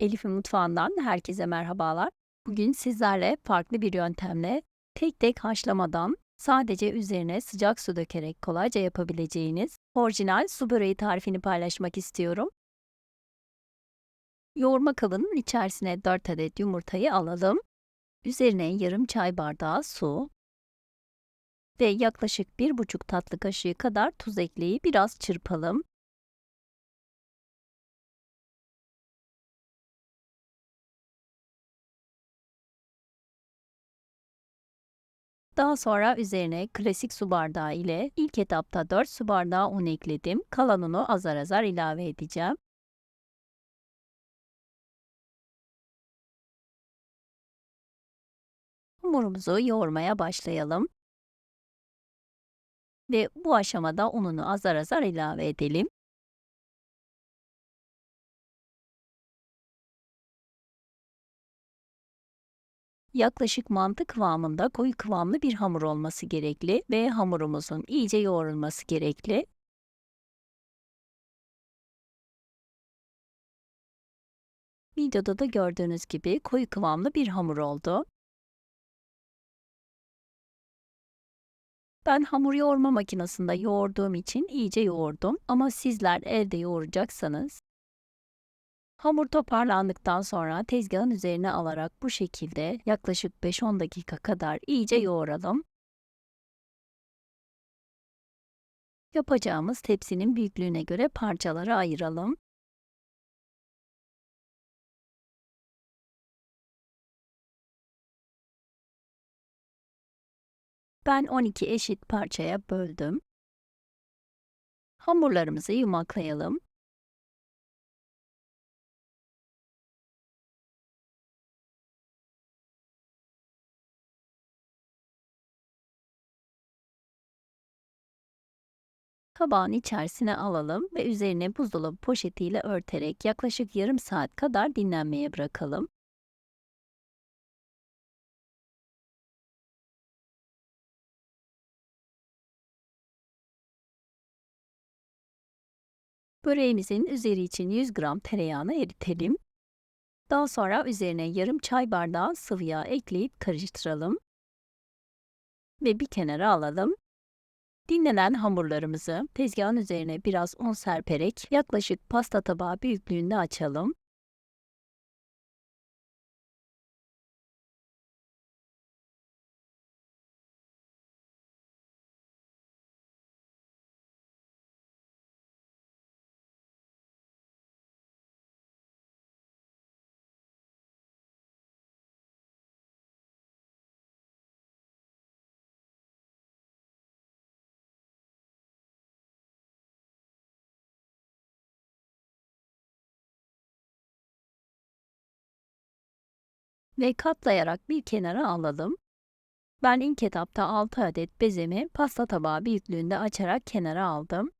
Elif'in mutfağından herkese merhabalar. Bugün sizlerle farklı bir yöntemle tek tek haşlamadan sadece üzerine sıcak su dökerek kolayca yapabileceğiniz orijinal su böreği tarifini paylaşmak istiyorum. Yoğurma kabının içerisine 4 adet yumurtayı alalım. Üzerine yarım çay bardağı su ve yaklaşık 1,5 tatlı kaşığı kadar tuz ekleyip biraz çırpalım. Daha sonra üzerine klasik su bardağı ile ilk etapta 4 su bardağı un ekledim. Kalan unu azar azar ilave edeceğim. Hamurumuzu yoğurmaya başlayalım. Ve bu aşamada ununu azar azar ilave edelim. Yaklaşık mantı kıvamında koyu kıvamlı bir hamur olması gerekli ve hamurumuzun iyice yoğrulması gerekli. Videoda da gördüğünüz gibi koyu kıvamlı bir hamur oldu. Ben hamur yoğurma makinesinde yoğurduğum için iyice yoğurdum ama sizler elde yoğuracaksanız Hamur toparlandıktan sonra tezgahın üzerine alarak bu şekilde yaklaşık 5-10 dakika kadar iyice yoğuralım. Yapacağımız tepsinin büyüklüğüne göre parçalara ayıralım. Ben 12 eşit parçaya böldüm. Hamurlarımızı yumaklayalım. Kabağın içerisine alalım ve üzerine buzdolabı poşetiyle örterek yaklaşık yarım saat kadar dinlenmeye bırakalım. Böreğimizin üzeri için 100 gram tereyağını eritelim. Daha sonra üzerine yarım çay bardağı sıvı yağ ekleyip karıştıralım. Ve bir kenara alalım. Dinlenen hamurlarımızı tezgahın üzerine biraz un serperek yaklaşık pasta tabağı büyüklüğünde açalım. Ve katlayarak bir kenara alalım. Ben ilk etapta 6 adet bezemi pasta tabağı büyüklüğünde açarak kenara aldım.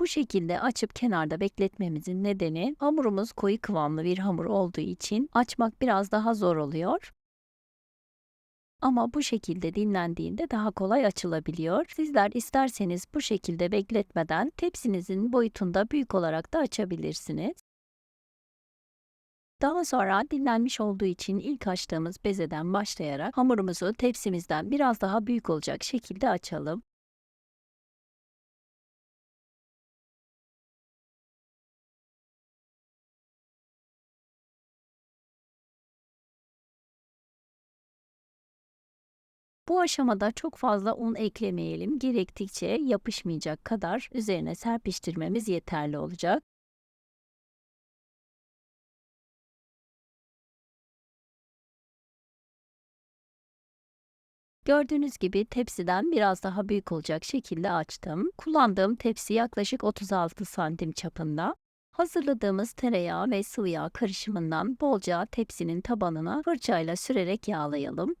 Bu şekilde açıp kenarda bekletmemizin nedeni hamurumuz koyu kıvamlı bir hamur olduğu için açmak biraz daha zor oluyor. Ama bu şekilde dinlendiğinde daha kolay açılabiliyor. Sizler isterseniz bu şekilde bekletmeden tepsinizin boyutunda büyük olarak da açabilirsiniz. Daha sonra dinlenmiş olduğu için ilk açtığımız bezeden başlayarak hamurumuzu tepsimizden biraz daha büyük olacak şekilde açalım. Bu aşamada çok fazla un eklemeyelim. Gerektikçe yapışmayacak kadar üzerine serpiştirmemiz yeterli olacak. Gördüğünüz gibi tepsiden biraz daha büyük olacak şekilde açtım. Kullandığım tepsi yaklaşık 36 santim çapında. Hazırladığımız tereyağı ve sıvı yağ karışımından bolca tepsinin tabanına fırçayla sürerek yağlayalım.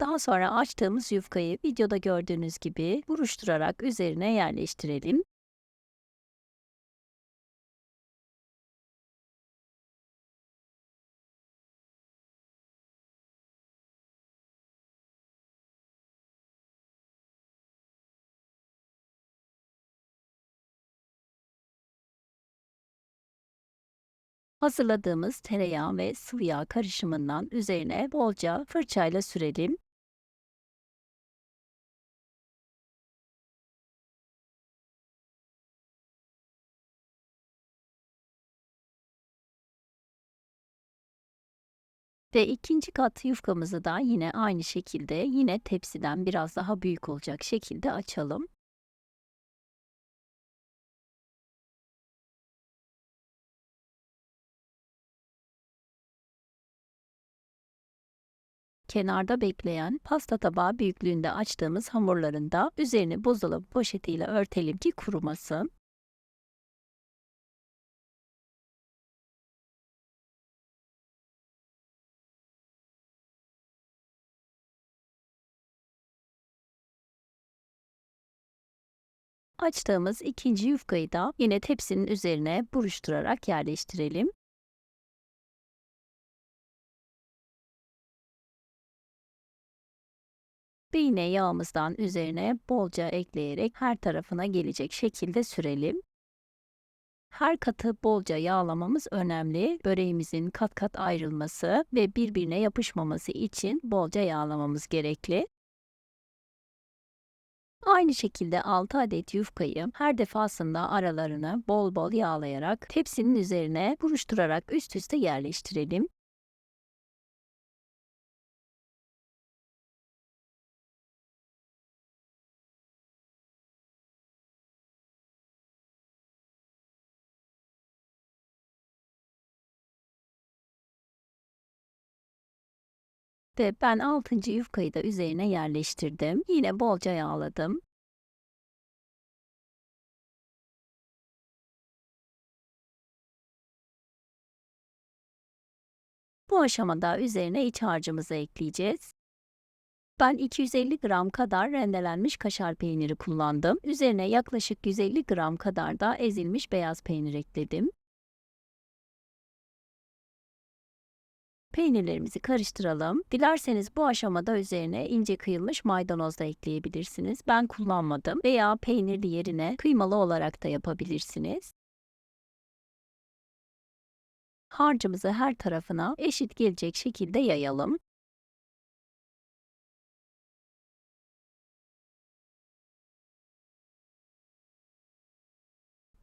Daha sonra açtığımız yufkayı videoda gördüğünüz gibi buruşturarak üzerine yerleştirelim. Hazırladığımız tereyağı ve sıvı yağ karışımından üzerine bolca fırçayla sürelim. Ve ikinci kat yufkamızı da yine aynı şekilde yine tepsiden biraz daha büyük olacak şekilde açalım. Kenarda bekleyen pasta tabağı büyüklüğünde açtığımız hamurların da üzerini buzdolabı poşetiyle örtelim ki kurumasın. Açtığımız ikinci yufkayı da yine tepsinin üzerine buruşturarak yerleştirelim. Ve yine yağımızdan üzerine bolca ekleyerek her tarafına gelecek şekilde sürelim. Her katı bolca yağlamamız önemli. Böreğimizin kat kat ayrılması ve birbirine yapışmaması için bolca yağlamamız gerekli. Aynı şekilde 6 adet yufkayı her defasında aralarını bol bol yağlayarak tepsinin üzerine buruşturarak üst üste yerleştirelim. Ve ben 6. yufkayı da üzerine yerleştirdim. Yine bolca yağladım. Bu aşamada üzerine iç harcımızı ekleyeceğiz. Ben 250 gram kadar rendelenmiş kaşar peyniri kullandım. Üzerine yaklaşık 150 gram kadar da ezilmiş beyaz peynir ekledim. Peynirlerimizi karıştıralım. Dilerseniz bu aşamada üzerine ince kıyılmış maydanoz da ekleyebilirsiniz. Ben kullanmadım veya peynirli yerine kıymalı olarak da yapabilirsiniz. Harcımızı her tarafına eşit gelecek şekilde yayalım.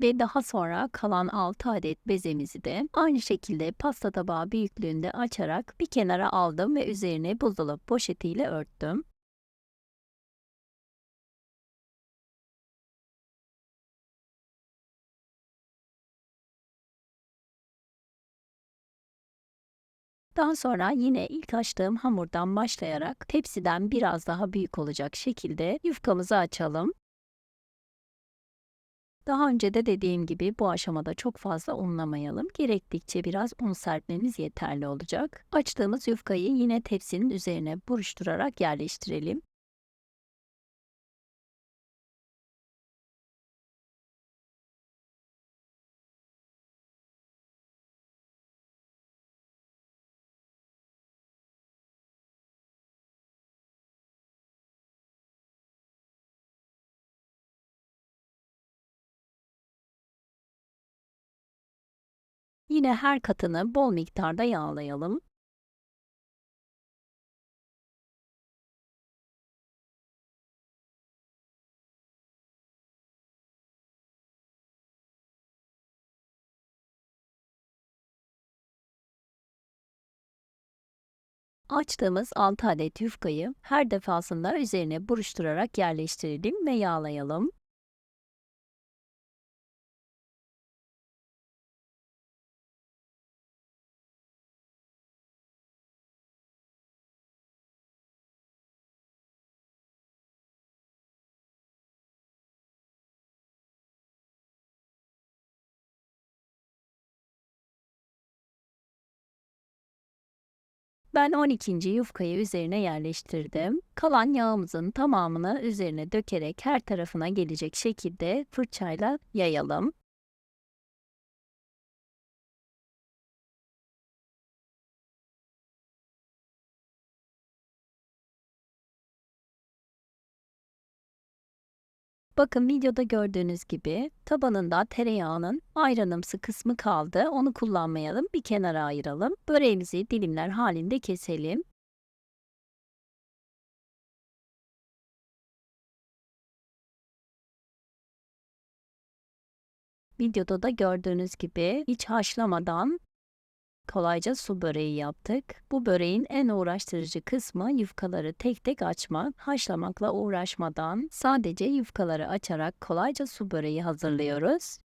Ve daha sonra kalan 6 adet bezemizi de aynı şekilde pasta tabağı büyüklüğünde açarak bir kenara aldım ve üzerine buzdolabı poşetiyle örttüm. Daha sonra yine ilk açtığım hamurdan başlayarak tepsiden biraz daha büyük olacak şekilde yufkamızı açalım. Daha önce de dediğim gibi bu aşamada çok fazla unlamayalım. Gerektikçe biraz un serpmemiz yeterli olacak. Açtığımız yufkayı yine tepsinin üzerine buruşturarak yerleştirelim. Yine her katını bol miktarda yağlayalım. Açtığımız 6 adet yufkayı her defasında üzerine buruşturarak yerleştirelim ve yağlayalım. Ben 12. yufkayı üzerine yerleştirdim. Kalan yağımızın tamamını üzerine dökerek her tarafına gelecek şekilde fırçayla yayalım. Bakın videoda gördüğünüz gibi tabanında tereyağının ayranımsı kısmı kaldı. Onu kullanmayalım. Bir kenara ayıralım. Böreğimizi dilimler halinde keselim. Videoda da gördüğünüz gibi hiç haşlamadan kolayca su böreği yaptık. Bu böreğin en uğraştırıcı kısmı yufkaları tek tek açmak. Haşlamakla uğraşmadan sadece yufkaları açarak kolayca su böreği hazırlıyoruz.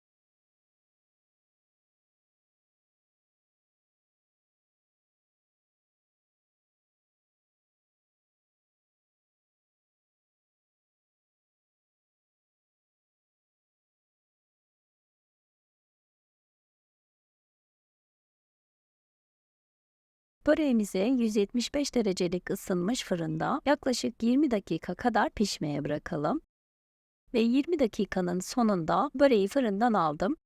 Böreğimizi 175 derecelik ısınmış fırında yaklaşık 20 dakika kadar pişmeye bırakalım. Ve 20 dakikanın sonunda böreği fırından aldım.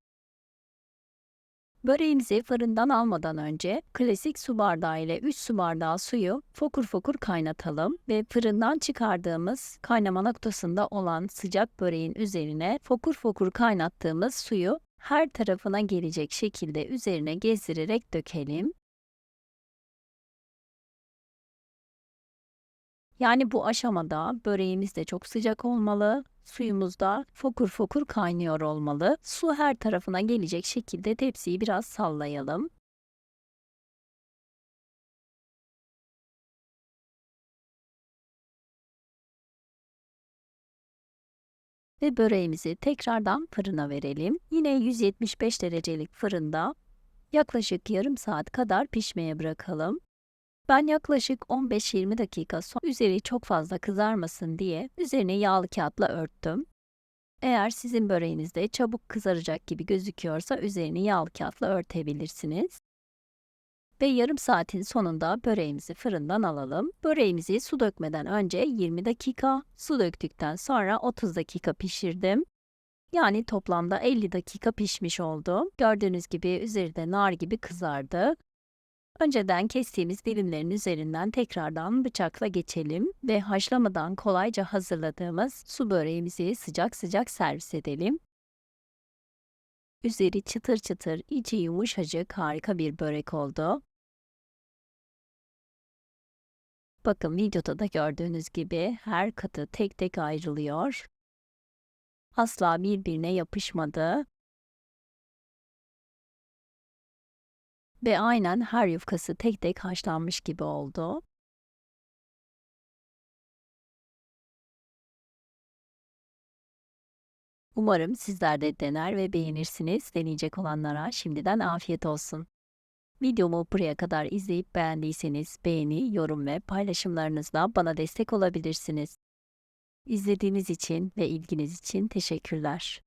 Böreğimizi fırından almadan önce klasik su bardağı ile 3 su bardağı suyu fokur fokur kaynatalım ve fırından çıkardığımız kaynama noktasında olan sıcak böreğin üzerine fokur fokur kaynattığımız suyu her tarafına gelecek şekilde üzerine gezdirerek dökelim. Yani bu aşamada böreğimiz de çok sıcak olmalı, suyumuz da fokur fokur kaynıyor olmalı. Su her tarafına gelecek şekilde tepsiyi biraz sallayalım. Ve böreğimizi tekrardan fırına verelim. Yine 175 derecelik fırında yaklaşık yarım saat kadar pişmeye bırakalım. Ben yaklaşık 15-20 dakika sonra üzeri çok fazla kızarmasın diye üzerine yağlı kağıtla örttüm. Eğer sizin böreğinizde çabuk kızaracak gibi gözüküyorsa üzerini yağlı kağıtla örtebilirsiniz. Ve yarım saatin sonunda böreğimizi fırından alalım. Böreğimizi su dökmeden önce 20 dakika, su döktükten sonra 30 dakika pişirdim. Yani toplamda 50 dakika pişmiş oldu. Gördüğünüz gibi üzeri de nar gibi kızardı. Önceden kestiğimiz dilimlerin üzerinden tekrardan bıçakla geçelim ve haşlamadan kolayca hazırladığımız su böreğimizi sıcak sıcak servis edelim. Üzeri çıtır çıtır, içi yumuşacık harika bir börek oldu. Bakın videoda da gördüğünüz gibi her katı tek tek ayrılıyor. Asla birbirine yapışmadı. Ve aynen her yufkası tek tek haşlanmış gibi oldu. Umarım sizler de dener ve beğenirsiniz. Deneyecek olanlara şimdiden afiyet olsun. Videomu buraya kadar izleyip beğendiyseniz beğeni, yorum ve paylaşımlarınızla bana destek olabilirsiniz. İzlediğiniz için ve ilginiz için teşekkürler.